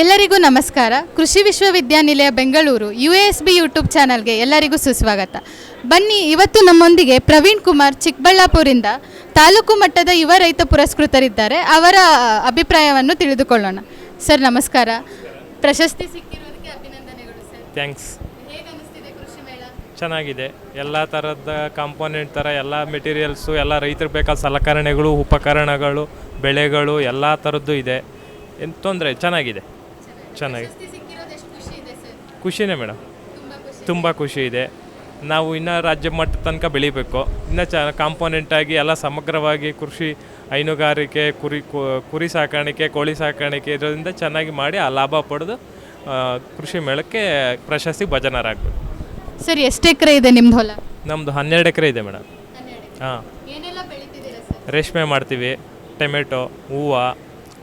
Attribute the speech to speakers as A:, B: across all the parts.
A: ಎಲ್ಲರಿಗೂ ನಮಸ್ಕಾರ. ಕೃಷಿ ವಿಶ್ವವಿದ್ಯಾನಿಲಯ Bengaluru U S B YouTube ಚಾನಲ್ಗೆ ಎಲ್ಲರಿಗೂ ಸುಸ್ವಾಗತ. ಬನ್ನಿ ಇವತ್ತು ನಮ್ಮೊಂದಿಗೆ ಪ್ರವೀಣ್ ಕುಮಾರ್ ಚಿಕ್ಕಬಳ್ಳಾಪುರಿಂದ ತಾಲೂಕು ಮಟ್ಟದ ಯುವ ರೈತ ಪುರಸ್ಕೃತರಿದ್ದಾರೆ. ಅವರ ಅಭಿಪ್ರಾಯವನ್ನು ತಿಳಿದುಕೊಳ್ಳೋಣ. ಸರ್ ನಮಸ್ಕಾರ. ಪ್ರಶಸ್ತಿ ಸಿಕ್ಕಿರೋದಕ್ಕೆ ಅಭಿನಂದನೆಗಳು ಸರ್.
B: ಥ್ಯಾಂಕ್ಸ್
A: ಹೇಗೆ ಕೃಷಿ ಮೇಳ?
B: ಚೆನ್ನಾಗಿದೆ. ಎಲ್ಲ ಥರದ ಕಾಂಪೋನೆಂಟ್ ಥರ ಎಲ್ಲ ಮೆಟೀರಿಯಲ್ಸು ಎಲ್ಲ ರೈತರಿಗೆ ಬೇಕಾದ ಸಲಕರಣೆಗಳು ಉಪಕರಣಗಳು ಬೆಳೆಗಳು ಎಲ್ಲ ಥರದ್ದು ಇದೆ. ಏನು ತೊಂದರೆ? ಚೆನ್ನಾಗಿದೆ. ಚೆನ್ನಾಗಿ. ಖುಷಿನೇ ಮೇಡಮ್.
A: ತುಂಬ ಖುಷಿ.
B: ಇದೆ. ನಾವು ಇನ್ನೂ ರಾಜ್ಯ ಮಟ್ಟ ತನಕ ಬೆಳಿಬೇಕು. ಇನ್ನೂ ಚ ಕಾಂಪೋನೆಂಟಾಗಿ ಎಲ್ಲ ಸಮಗ್ರವಾಗಿ ಕೃಷಿ ಹೈನುಗಾರಿಕೆ ಕುರಿ ಕು- ಕುರಿ ಸಾಕಾಣಿಕೆ ಕೋಳಿ ಸಾಕಾಣಿಕೆ ಇದರಿಂದ ಚೆನ್ನಾಗಿ ಮಾಡಿ ಆ ಲಾಭ ಪಡೆದು ಕೃಷಿ ಮೇಳಕ್ಕೆ ಪ್ರಶಸ್ತಿ ಭಜನರಾಗಬೇಕು.
A: ಸರ್ ಎಷ್ಟು ಎಕರೆ ಇದೆ ನಿಮ್ದು ಹೊಲ?
B: ನಮ್ಮದು ಹನ್ನೆರಡು ಎಕರೆ ಇದೆ ಮೇಡಮ್. ಹಾಂ. ರೇಷ್ಮೆ ಮಾಡ್ತೀವಿ ಟೊಮೆಟೊ ಹೂವು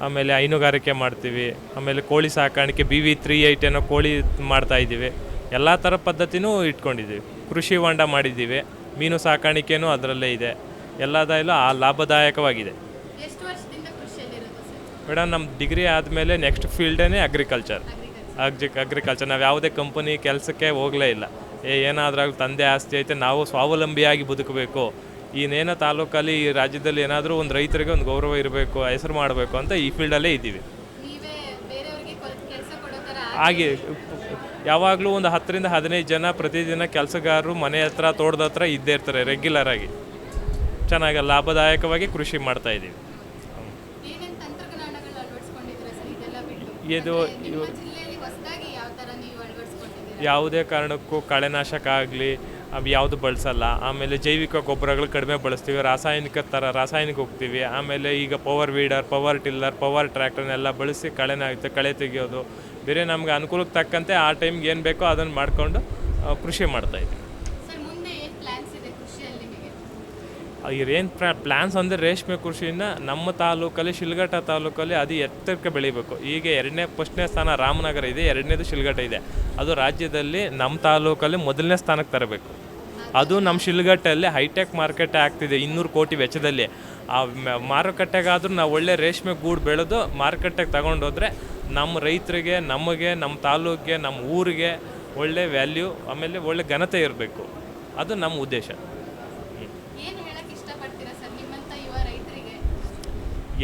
B: ಆಮೇಲೆ ಹೈನುಗಾರಿಕೆ ಮಾಡ್ತೀವಿ ಆಮೇಲೆ ಕೋಳಿ ಸಾಕಾಣಿಕೆ ಬಿ ವಿ ತ್ರೀ ಏಯ್ಟ್ ಏನೋ ಕೋಳಿ ಮಾಡ್ತಾ ಇದ್ದೀವಿ. ಎಲ್ಲ ಥರ ಪದ್ಧತಿನೂ ಇಟ್ಕೊಂಡಿದ್ದೀವಿ. ಕೃಷಿ ಹೊಂಡ ಮಾಡಿದ್ದೀವಿ. ಮೀನು ಸಾಕಾಣಿಕೆನೂ ಅದರಲ್ಲೇ ಇದೆ. ಎಲ್ಲದಲ್ಲೂ ಆ ಲಾಭದಾಯಕವಾಗಿದೆ. ಮೇಡಮ್ ನಮ್ಮ ಡಿಗ್ರಿ ಆದಮೇಲೆ ನೆಕ್ಸ್ಟ್ ಫೀಲ್ಡೇ ಅಗ್ರಿಕಲ್ಚರ್ ಅಗ್ರಿ ಅಗ್ರಿಕಲ್ಚರ್ ನಾವು ಯಾವುದೇ ಕಂಪನಿ ಕೆಲಸಕ್ಕೆ ಹೋಗಲೇ ಇಲ್ಲ. ಏ ಏನಾದ್ರಾಗ ತಂದೆ ಆಸ್ತಿ ಐತೆ ನಾವು ಸ್ವಾವಲಂಬಿಯಾಗಿ ಬದುಕಬೇಕು. ಇನ್ನೇನೋ ತಾಲೂಕಲ್ಲಿ ಈ ರಾಜ್ಯದಲ್ಲಿ ಏನಾದರೂ ಒಂದು ರೈತರಿಗೆ ಒಂದು ಗೌರವ ಇರಬೇಕು ಹೆಸರು ಮಾಡಬೇಕು ಅಂತ ಈ ಫೀಲ್ಡಲ್ಲೇ ಇದ್ದೀವಿ. ಹಾಗೆ ಯಾವಾಗಲೂ ಒಂದು ಹತ್ತರಿಂದ ಹದಿನೈದು ಜನ ಪ್ರತಿದಿನ ಕೆಲಸಗಾರರು ಮನೆ ಹತ್ರ ತೋಟದ ಹತ್ರ ಇದ್ದೇ ಇರ್ತಾರೆ ರೆಗ್ಯುಲರ್ ಆಗಿ. ಚೆನ್ನಾಗಿ ಲಾಭದಾಯಕವಾಗಿ ಕೃಷಿ ಮಾಡ್ತಾ ಇದ್ದೀವಿ. ಇದು ಯಾವುದೇ ಕಾರಣಕ್ಕೂ ಕಳೆನಾಶಕ ಆಗಲಿ ಅವು ಯಾವುದು ಬಳಸಲ್ಲ. ಆಮೇಲೆ ಜೈವಿಕ ಗೊಬ್ಬರಗಳು ಕಡಿಮೆ ಬಳಸ್ತೀವಿ. ರಾಸಾಯನಿಕ ಥರ ರಾಸಾಯನಿಕ ಹೋಗ್ತೀವಿ. ಆಮೇಲೆ ಈಗ power weeder power tiller power ಟ್ರ್ಯಾಕ್ಟರ್ನೆಲ್ಲ ಬಳಸಿ ಕಳೆನ ಕಳೆ ತೆಗೆಯೋದು. ಬೇರೆ ನಮ್ಗೆ ಅನುಕೂಲಕ್ಕೆ ತಕ್ಕಂತೆ ಆ ಟೈಮ್ಗೆ ಏನು ಬೇಕೋ ಅದನ್ನು ಮಾಡಿಕೊಂಡು ಕೃಷಿ ಮಾಡ್ತಾಯಿದ್ದೀವಿ
A: ಸರ್ ಮುಂದೆ ಏನು ಪ್ಲಾನ್ಸ್ ಇದೆ ಕೃಷಿಯಲ್ಲಿ ನಿಮಗೆ
B: ಏನು ಪ್ರಾ ಪ್ಲ್ಯಾನ್ಸ್ ಅಂದರೆ ರೇಷ್ಮೆ ಕೃಷಿನ ನಮ್ಮ ತಾಲೂಕಲ್ಲಿ ಶಿಲ್ಘಟ್ಟ ತಾಲೂಕಲ್ಲಿ ಅದು ಎತ್ತರಕ್ಕೆ ಬೆಳಿಬೇಕು. ಈಗ ಎರಡನೇ, ಫಸ್ಟ್ನೇ ಸ್ಥಾನ ರಾಮನಗರ ಇದೆ, ಎರಡನೇದು ಶಿಲ್ಘಟ್ಟ ಇದೆ. ಅದು ರಾಜ್ಯದಲ್ಲಿ ನಮ್ಮ ತಾಲೂಕಲ್ಲಿ ಮೊದಲನೇ ಸ್ಥಾನಕ್ಕೆ ತರಬೇಕು. ಅದು ನಮ್ಮ ಶಿಲ್ಘಟ್ಟಲ್ಲಿ ಹೈಟೆಕ್ ಮಾರ್ಕೆಟ್ ಆಗ್ತಿದೆ, ಇನ್ನೂರು ಕೋಟಿ ವೆಚ್ಚದಲ್ಲಿ. ಆ ಮಾರುಕಟ್ಟೆಗಾದರೂ ಮಾರುಕಟ್ಟೆಗಾದ್ರೂ ನಾವು ಒಳ್ಳೆ ರೇಷ್ಮೆ ಗೂಡು ಬೆಳೆದು ಮಾರುಕಟ್ಟೆಗೆ ತಗೊಂಡೋದ್ರೆ ನಮ್ಮ ರೈತರಿಗೆ, ನಮಗೆ, ನಮ್ಮ ತಾಲೂಕಿಗೆ, ನಮ್ಮ ಊರಿಗೆ ಒಳ್ಳೆ ವ್ಯಾಲ್ಯೂ ಆಮೇಲೆ ಒಳ್ಳೆ ಘನತೆ ಇರಬೇಕು. ಅದು ನಮ್ಮ ಉದ್ದೇಶ
A: ಏನು ಹೇಳಕ್ಕೆ ಇಷ್ಟಪಡ್ತೀರಾ ಸರ್ ನಿಮ್ಮಂಥ ಯುವ ರೈತರಿಗೆ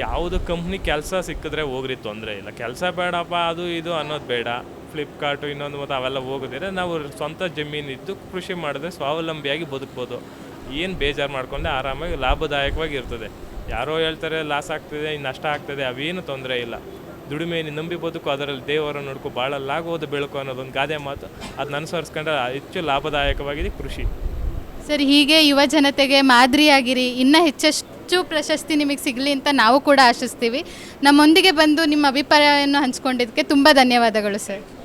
B: ಯಾವುದು ಕಂಪ್ನಿ ಕೆಲಸ ಸಿಕ್ಕಿದ್ರೆ ಹೋಗ್ರಿ ತೊಂದರೆ ಇಲ್ಲ. ಕೆಲಸ ಬೇಡಪ್ಪ, ಅದು ಇದು ಅನ್ನೋದು ಬೇಡ. ಫ್ಲಿಪ್ಕಾರ್ಟು ಇನ್ನೊಂದು ಮತ್ತು ಅವೆಲ್ಲ ಹೋಗೋದಿದ್ರೆ ನಾವು ಸ್ವಂತ ಜಮೀನಿದ್ದು ಕೃಷಿ ಮಾಡಿದ್ರೆ ಸ್ವಾವಲಂಬಿಯಾಗಿ ಬದುಕ್ಬೋದು. ಏನು ಬೇಜಾರು ಮಾಡ್ಕೊಂಡೆ ಆರಾಮಾಗಿ ಲಾಭದಾಯಕವಾಗಿ ಇರ್ತದೆ. ಯಾರೋ ಹೇಳ್ತಾರೆ, ಲಾಸ್ ಆಗ್ತಿದೆ ನಷ್ಟ ಆಗ್ತದೆ. ಅವೇನು ತೊಂದರೆ ಇಲ್ಲ. ದುಡಿಮೆಯನ್ನು ನಂಬಿ ಬದುಕು, ಅದರಲ್ಲಿ ದೇವರ ನೋಡ್ಕೊ ಬಾಳಲ್ಲಾಗೋದು ಬೆಳಕು ಅನ್ನೋದೊಂದು ಗಾದೆ ಮಾತು. ಅದನ್ನ ಅನುಸರಿಸ್ಕೊಂಡ್ರೆ ಹೆಚ್ಚು ಲಾಭದಾಯಕವಾಗಿದೆ ಕೃಷಿ.
A: ಸರ್, ಹೀಗೆ ಯುವ ಜನತೆಗೆ ಮಾದರಿಯಾಗಿರಿ. ಇನ್ನೂ ಹೆಚ್ಚೆಷ್ಟು ಪ್ರಶಸ್ತಿ ನಿಮಗೆ ಸಿಗಲಿ ಅಂತ ನಾವು ಕೂಡ ಆಶಿಸ್ತೀವಿ. ನಮ್ಮೊಂದಿಗೆ ಬಂದು ನಿಮ್ಮ ಅಭಿಪ್ರಾಯವನ್ನು ಹಂಚ್ಕೊಂಡಿದ್ದಕ್ಕೆ ತುಂಬ ಧನ್ಯವಾದಗಳು, ಸರ್.